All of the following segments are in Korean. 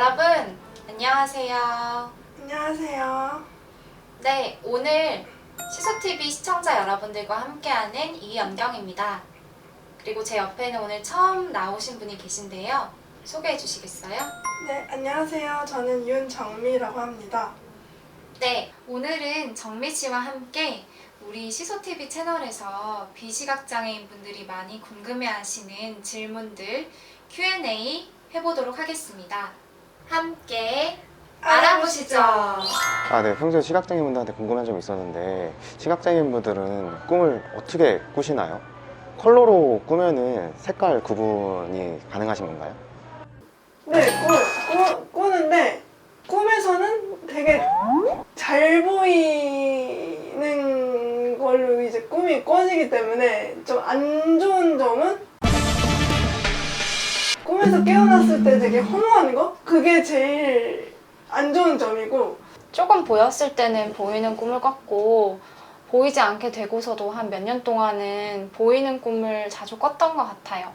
여러분, 안녕하세요. 안녕하세요. 네, 오늘 시소TV 시청자 여러분들과 함께하는 이연경입니다. 그리고 제 옆에는 오늘 처음 나오신 분이 계신데요. 소개해 주시겠어요? 네, 안녕하세요. 저는 윤정미라고 합니다. 네, 오늘은 정미 씨와 함께 우리 시소TV 채널에서 비시각장애인 분들이 많이 궁금해하시는 질문들 Q&A 해보도록 하겠습니다. 함께 알아보시죠. 아, 네. 평소에 시각장애인 분들한테 궁금한 점이 있었는데 시각장애인 분들은 꿈을 어떻게 꾸시나요? 컬러로 꾸면은 색깔 구분이 가능하신 건가요? 네, 꾸, 꾸, 꾸는데 꿈에서는 되게 잘 보이는 걸로 이제 꿈이 꿔지기 때문에 좀 안 좋은 점은 꿈에서 깨어났을 때 되게 허무한 거? 그게 제일 안 좋은 점이고 조금 보였을 때는 보이는 꿈을 꿨고 보이지 않게 되고서도 한 몇 년 동안은 보이는 꿈을 자주 꿨던 것 같아요.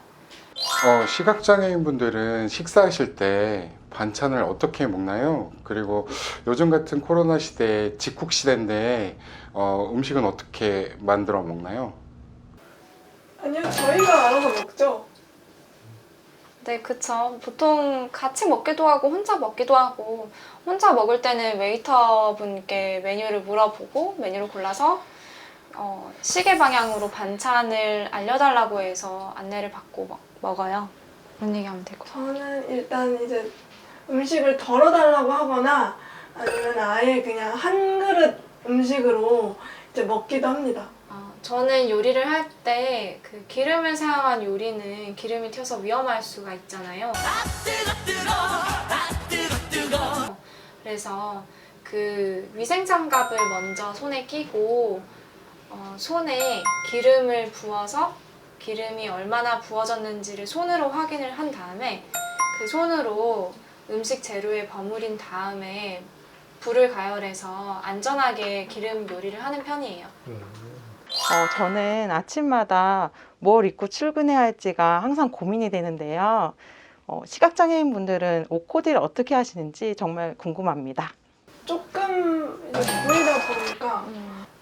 어, 시각장애인 분들은 식사하실 때 반찬을 어떻게 먹나요? 그리고 요즘 같은 코로나 시대, 직국 시대인데 어, 음식은 어떻게 만들어 먹나요? 아니요, 저희가 알아서 먹죠. 네, 그쵸. 보통 같이 먹기도 하고 혼자 먹기도 하고 혼자 먹을 때는 웨이터 분께 메뉴를 물어보고 메뉴를 골라서 어, 시계 방향으로 반찬을 알려달라고 해서 안내를 받고 먹, 먹어요. 그런 얘기 하면 되고. 저는 일단 이제 음식을 덜어달라고 하거나 아니면 아예 그냥 한 그릇 음식으로 이제 먹기도 합니다. 어, 저는 요리를 할 때 그 기름을 사용한 요리는 기름이 튀어서 위험할 수가 있잖아요. 그래서 그 위생 장갑을 먼저 손에 끼고 어, 손에 기름을 부어서 기름이 얼마나 부어졌는지를 손으로 확인을 한 다음에 그 손으로 음식 재료에 버무린 다음에 불을 가열해서 안전하게 기름 요리를 하는 편이에요. 어, 저는 아침마다 뭘 입고 출근해야 할지가 항상 고민이 되는데요. 어, 시각장애인 분들은 옷 코디를 어떻게 하시는지 정말 궁금합니다. 조금 이제 보이다 보니까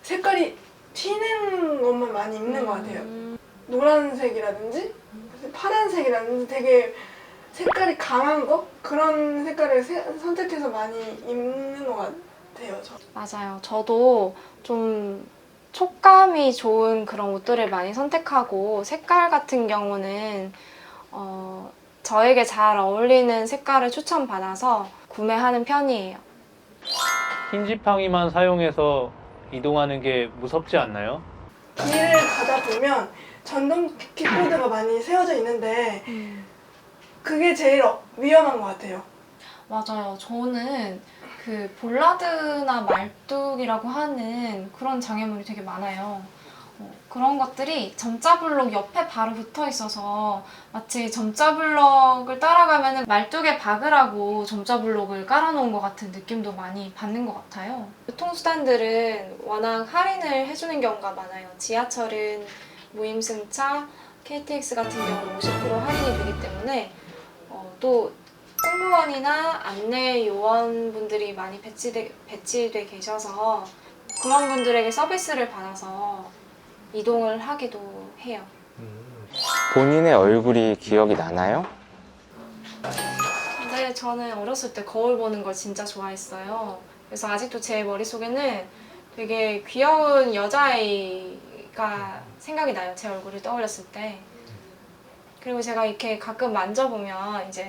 색깔이 튀는 것만 많이 입는 것 같아요. 음, 노란색이라든지 파란색이라든지 되게 색깔이 강한 거 그런 색깔을 세- 선택해서 많이 입는 것 같아요. 저. 맞아요. 저도 좀 촉감이 좋은 그런 옷들을 많이 선택하고 색깔 같은 경우는 어, 저에게 잘 어울리는 색깔을 추천받아서 구매하는 편이에요. 흰 지팡이만 사용해서 이동하는 게 무섭지 않나요? 길을 가다 보면 전동 킥보드가 많이 세워져 있는데 그게 제일 어- 위험한 것 같아요. 맞아요. 저는 그 볼라드나 말뚝이라고 하는 그런 장애물이 되게 많아요. 어, 그런 것들이 점자 블록 옆에 바로 붙어 있어서 마치 점자 블록을 따라가면 말뚝에 박으라고 점자 블록을 깔아놓은 것 같은 느낌도 많이 받는 것 같아요. 교통수단들은 워낙 할인을 해주는 경우가 많아요. 지하철은 무임승차, KTX 같은 경우 50% 할인이 되기 때문에 어, 또 승무원이나 안내 요원분들이 많이 배치돼, 배치돼 계셔서 그런 분들에게 서비스를 받아서 이동을 하기도 해요. 본인의 얼굴이 기억이 나나요? 근데 저는 어렸을 때 거울 보는 걸 진짜 좋아했어요. 그래서 아직도 제 머릿속에는 되게 귀여운 여자아이가 생각이 나요. 제 얼굴을 떠올렸을 때. 그리고 제가 이렇게 가끔 만져보면 이제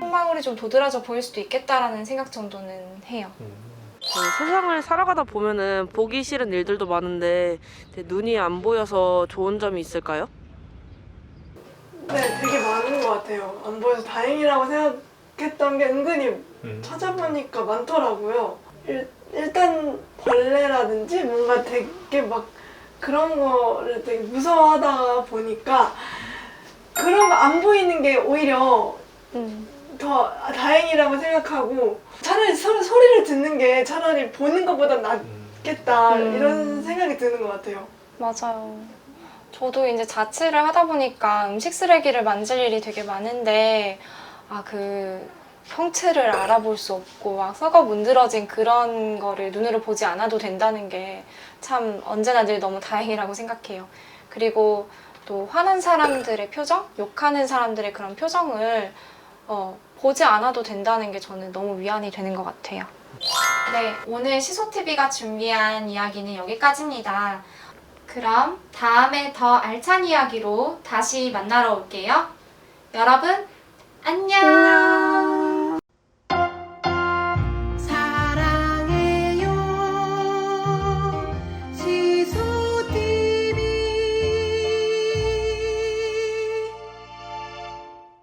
콧망울이 좀 도드라져 보일 수도 있겠다라는 생각 정도는 해요. 그 세상을 살아가다 보면은 보기 싫은 일들도 많은데 이제 눈이 안 보여서 좋은 점이 있을까요? 네, 되게 많은 것 같아요. 안 보여서 다행이라고 생각했던 게 은근히 찾아보니까 많더라고요. 일, 일단 벌레라든지 뭔가 되게 막 그런 거를 되게 무서워하다 보니까 그런 거 안 보이는 게 오히려 음. 더 다행이라고 생각하고 차라리 소, 소리를 듣는 게 차라리 보는 것보다 낫겠다 음. 이런 생각이 드는 것 같아요. 맞아요. 저도 이제 자취를 하다 보니까 음식 쓰레기를 만질 일이 되게 많은데 아 그 형체를 알아볼 수 없고 막 썩어 문드러진 그런 거를 눈으로 보지 않아도 된다는 게 참 언제나 늘 너무 다행이라고 생각해요. 그리고 또 화난 사람들의 표정, 욕하는 사람들의 그런 표정을 어, 보지 않아도 된다는 게 저는 너무 위안이 되는 것 같아요. 네, 오늘 시소TV가 준비한 이야기는 여기까지입니다. 그럼 다음에 더 알찬 이야기로 다시 만나러 올게요. 여러분, 안녕!